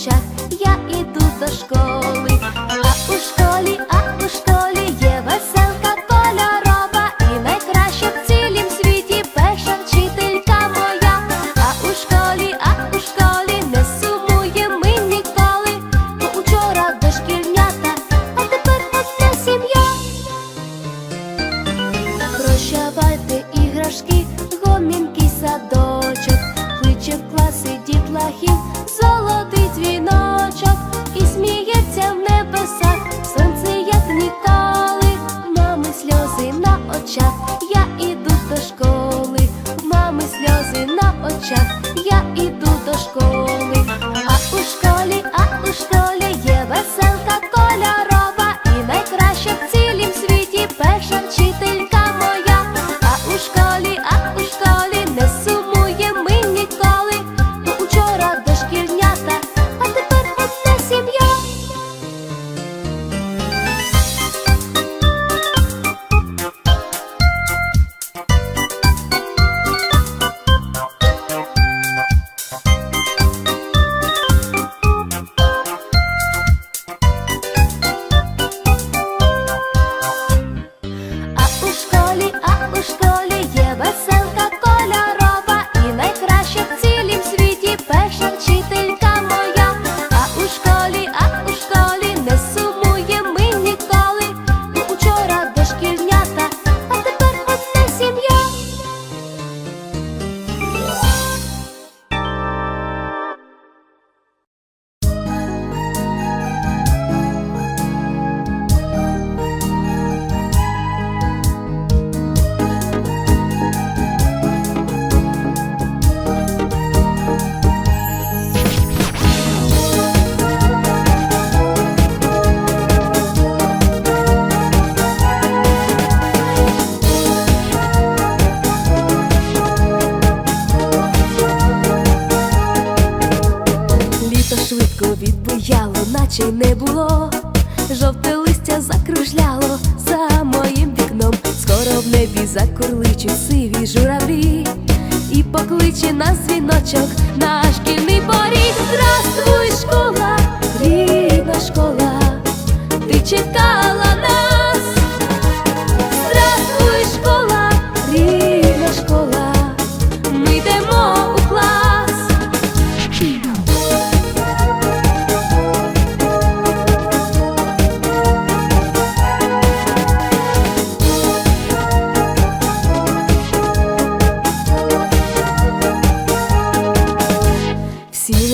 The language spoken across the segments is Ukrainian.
очах, я іду до школи, а у школі, а у школі є веселка кольорова, і найкраща в цілім світі перша вчителька моя. А у школі, а у школі не сумуємо ми ніколи, бо учора дошкільнята, а тепер одна сім'я. Прощавайте іграшки, гомінький садочок, кличе в класи дітлахів, наче й не було. Жовте листя закружляло за моїм вікном. Скоро в небі закурличуть сиві журавлі, і покличе нас дзвіночок на шкільний поріг. Здравствуй, школа, рідна школа, ти чекала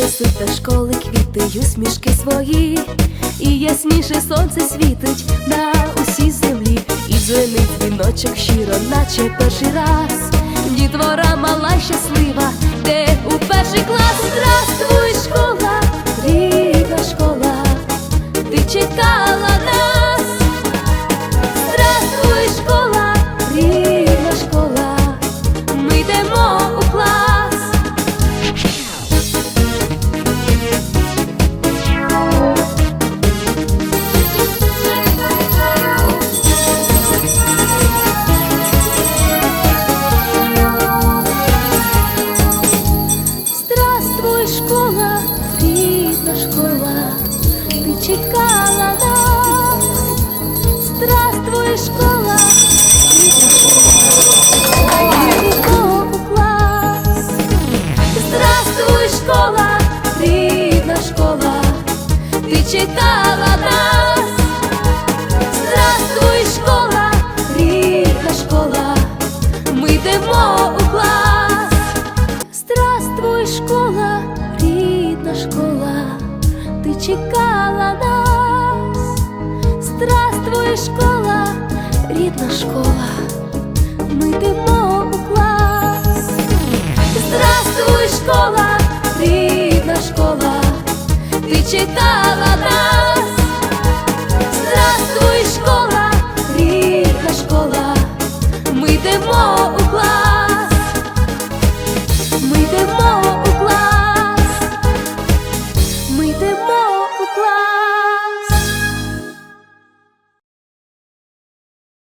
несуть до школи квіти усмішки свої, і ясніше сонце світить на усій землі, і дзвенить дзвіночок щиро, наче перший раз. Дітвора мала й щаслива, де у перший клас Здравствуй, школа, рідна школа, ти чекала. школа, клас. Здравствуй, школа, рідна школа, ти читала. рідна школа, ми йдемо у клас. Здравствуй, школа, рідна школа, ти читала.